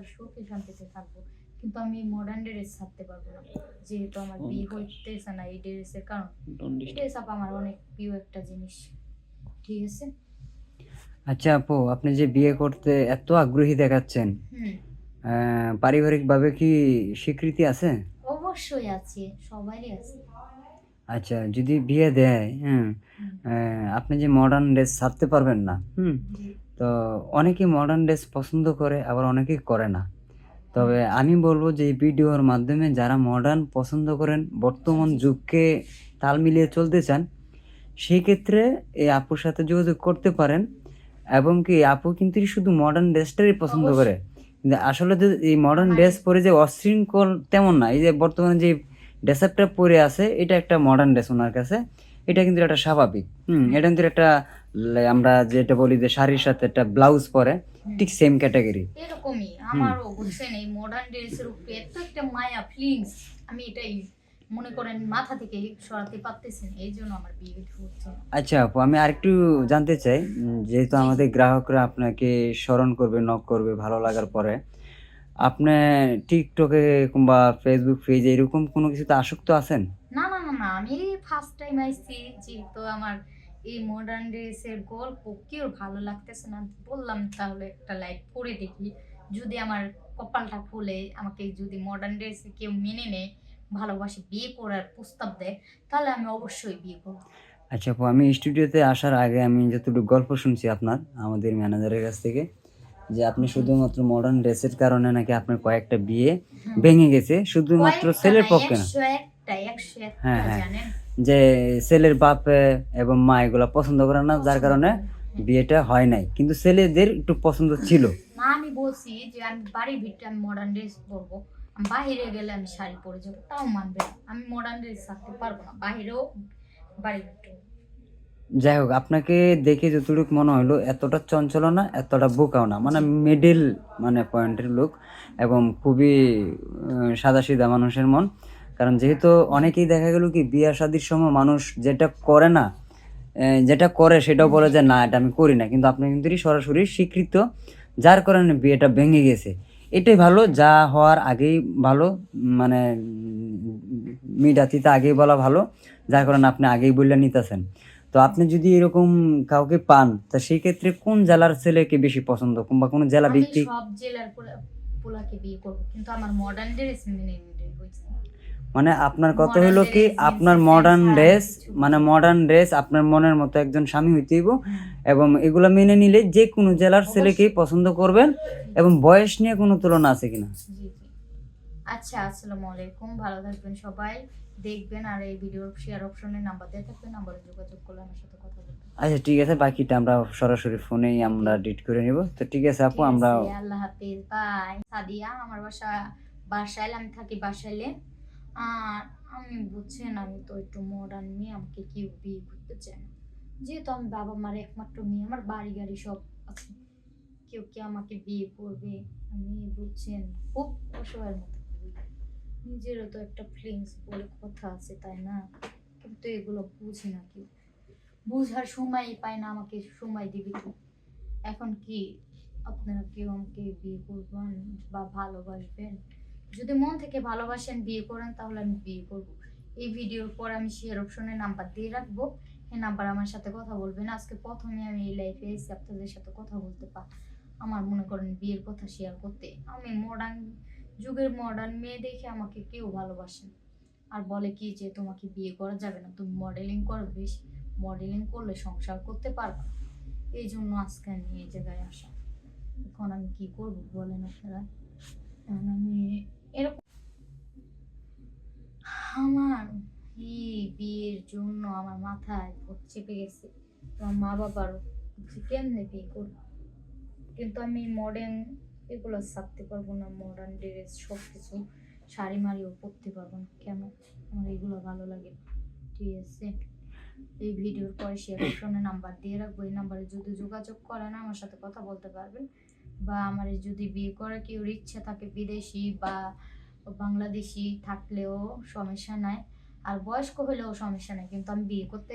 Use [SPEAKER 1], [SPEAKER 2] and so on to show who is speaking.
[SPEAKER 1] সংসার সুখে শান্তিতে থাকব। কিন্তু আমি মডার্ন ড্রেস ছাড়তে পারব না। যেহেতু আমার বিয়ে হইতেছে না এই ড্রেসের কারণ. ড্রেস আপ আমার অনেক প্রিয় একটা জিনিস। ঠিক আছে?
[SPEAKER 2] আচ্ছা আপু আপনি যে বিয়ে করতে এত আগ্রহী দেখাচ্ছেন
[SPEAKER 1] হুম।
[SPEAKER 2] আহ, পারিবারিকভাবে কি স্বীকৃতি আছে?
[SPEAKER 1] অবশ্যই আছে সবারই আছে।
[SPEAKER 2] আচ্ছা যদি বিয়ে দেয় হ্যাঁ আপনি যে মডার্ন ড্রেস ছাড়তে পারবেন না হুম। তো অনেকেই মডার্ন ড্রেস পছন্দ করে আবার অনেকেই করে না। তবে আমি বলব যে এই ভিডিওর মাধ্যমে যারা মডার্ন পছন্দ করেন বর্তমান যুগকে তাল মিলিয়ে চলতে চান সেই ক্ষেত্রে এই আপুর সাথে যোগাযোগ করতে পারেন এবং কি আপু কিন্তু শুধু মডার্ন ড্রেসটাই পছন্দ করে। কিন্তু আসলে যে এই মডার্ন ড্রেস পরে যে অশৃঙ্খল তেমন না এই যে বর্তমানে যে ড্রেস আপটা পরে আছে এটা একটা মডার্ন ড্রেস ওনার কাছে। এটা কিন্তু একটা স্বাভাবিক। হুম। এটা কিন্তু একটা আমরা যেটা বলি যে শাড়ির সাথে একটা ব্লাউজ পরে ঠিক সেম ক্যাটাগরি
[SPEAKER 1] এরকমই। আমারও বুঝছেন এই মডার্ন ড্রেসের উপরে এত একটা মায়া ফিলিংস আমি এটাই মনে করেন মাথা থেকে সরাতে পারতেছি না এই জন্য আমার বিয়ে হচ্ছে।
[SPEAKER 2] আচ্ছা আপু আমি আরেকটু জানতে চাই যেহেতু আমাদের গ্রাহকরা আপনাকে স্মরণ করবে নক করবে ভালো লাগার পরে আপনি টিকটকে কিংবা ফেসবুক পেজে এরকম কোনো কিছুতে আসক্ত আছেন?
[SPEAKER 1] না আমি ফার্স্ট টাইম আইছি যেহেতু আমার এই মডার্ন ড্রেসের গল্প কেউ ভালো লাগতেছে না বললাম তাহলে একটা লাইক করে দেখি। যদি আমার কপালটা খুলে আমাকে যদি মডার্ন ড্রেসে কেউ মেনে নেয় ভালোবাসে বিয়ে করার প্রস্তাব দেয় তাহলে আমি অবশ্যই বিয়ে করব।
[SPEAKER 2] আচ্ছা আপু আমি স্টুডিওতে আসার আগে আমি যতটুকু গল্প শুনছি আপনার আমাদের ম্যানেজারের কাছ থেকে যে আপনি শুধুমাত্র মডার্ন ড্রেসের কারণে নাকি আপনার কয়েকটা বিয়ে ভেঙে গেছে শুধুমাত্র ছেলের পক্ষে না? হ্যাঁ, হ্যাঁ। যে ছেলের বাপ এবং মা এগুলো পছন্দ করে না যার কারণে
[SPEAKER 1] হ্যাঁ।
[SPEAKER 2] বিয়েটা হয় নাই। কিন্তু ছেলেদের একটু পছন্দ ছিল।
[SPEAKER 1] আমি বলছি যে আমি ভিতরে আমি মডার্ন ড্রেস পরবো। বাইরে গেলে আমি শাড়ি পরে যাব তাও মানবে আমি মডার্ন ড্রেস থাকতে পারব না বাইরেও ভিতরে
[SPEAKER 2] যাই হোক আপনাকে দেখে যতটুকু মনে হলো এতটা চঞ্চল না এতটা বোকাও না মানে মিডিল মানে পয়েন্টের লোক এবং খুবই সাদা সিধা মানুষের মন। কারণ যেহেতু অনেকেই দেখা গেল কি বিয়া শাদির সময় মানুষ যেটা করে না যেটা করে সেটাও বলে যে না এটা আমি করি না। কিন্তু আপনি কিন্তু সরাসরি স্বীকৃত যার কারণে বিয়েটা ভেঙে গেছে। এটাই ভালো যা হওয়ার আগেই ভালো মানে মিডাতিতে আগেই বলা ভালো যার কারণে আপনি আগেই বললে নিতেছেন। তো আপনি যদি এরকম কাউকে পান তা সেই ক্ষেত্রে কোন জেলার ছেলেকে বেশি পছন্দ? কিংবা কোন জেলা ভিত্তিক
[SPEAKER 1] সব জেলার পোলাকে বিয়ে করব কিন্তু আমার মডার্ন ড্রেস মেনে নিতে হয়েছে
[SPEAKER 2] মানে আপনার কথা হলো কি আপনার মডার্ন ড্রেস মানে মডার্ন ড্রেস আপনার মনের মতো একজন স্বামী হইতেইব এবং এগুলো মেনে নিলে যে কোনো জেলার ছেলেকেই পছন্দ করবেন এবং বয়স নিয়ে কোনো তুলনা আছে কিনা।
[SPEAKER 1] আচ্ছা আসসালামু আলাইকুম। ভালো থাকবেন সবাই। দেখবেন আর এই ভিডিওর শেয়ার অপশনে নাম্বার দেওয়া থাকবে নাম্বারে যোগাযোগ করলে আমার সাথে কথা বলবেন।
[SPEAKER 2] আচ্ছা ঠিক আছে বাকিটা আমরা সরাসরি ফোনেই আমরা ডিট করে নিব। তো ঠিক আছে আপু আমরা
[SPEAKER 1] আল্লাহ হাফিজ বাই সাদিয়া আমার বাসা বাসাইলে আমি থাকি বাসাইলে। আর আমি বুঝছেন আমি তো একটু মডার্ন মেয়ে, আমাকে কেউ বিয়ে করতে চায় না। যেহেতু আমি বাবা মার একমাত্র মেয়ে, আমার বাড়ি গাড়ি সব আছে। কেউ কি আমাকে বিয়ে করবে? আমি বুঝছেন খুব অসহায়ের মতো নিজেরও তো একটা ফিলিংস বলে কথা আছে, তাই না? কিন্তু এগুলো বুঝি না কেউ। বুঝার সময়ই পায় না আমাকে, সময় দিবে কি এখন কি আপনারা কেউ আমাকে বিয়ে করবেন বা ভালোবাসবেন? যদি মন থেকে ভালোবাসেন বিয়ে করেন, তাহলে আমি বিয়ে করব। এই ভিডিওর পর আমি শেয়ার অপশনে নাম্বার দিয়ে রাখব। এই নাম্বার আমার সাথে কথা বলবেন। আজকে প্রথমে আমি এই লাইফে এসে আপনাদের সাথে কথা বলতে পার আমার মনে করেন বিয়ের কথা শেয়ার করতে। আমি মডার্ন যুগের মডার্ন মেয়ে দেখে আমাকে কেউ ভালোবাসে আর বলে কি যে, তোমাকে বিয়ে করা যাবে না, তুমি মডেলিং করো বেশি। মডেলিং করলে সংসার করতে পারবে। এই জন্য আজকে আমি এই জায়গায় আসা। এখন আমি কি করব বলেন আপনারা? এখন আমি এরকম আমার এই বিয়ের জন্য আমার মাথায় ভূত চেপে গেছে। তো আমার মা বাবারও যে কেমনে বিয়ে করব? কিন্তু আমি মডার্ন এগুলো ছাড়তে পারব না মডার্ন ড্রেস সব কিছু শাড়ি মারিও পরতে পারব না। কেন? আমার এগুলো ভালো লাগে ঠিক আছে? এই ভিডিওর পরে শেয়ার অপশনে নাম্বার দিয়ে রাখব। এই নাম্বারে যদি যোগাযোগ করেন, আমার সাথে কথা বলতে পারবেন। বা আমার যদি বিয়ে করার কেউ ইচ্ছা থাকে, বিদেশি বা বাংলাদেশি থাকলেও সমস্যা নাই। আর বয়স্ক হলেও সমস্যা নাই কিন্তু আমি বিয়ে করতে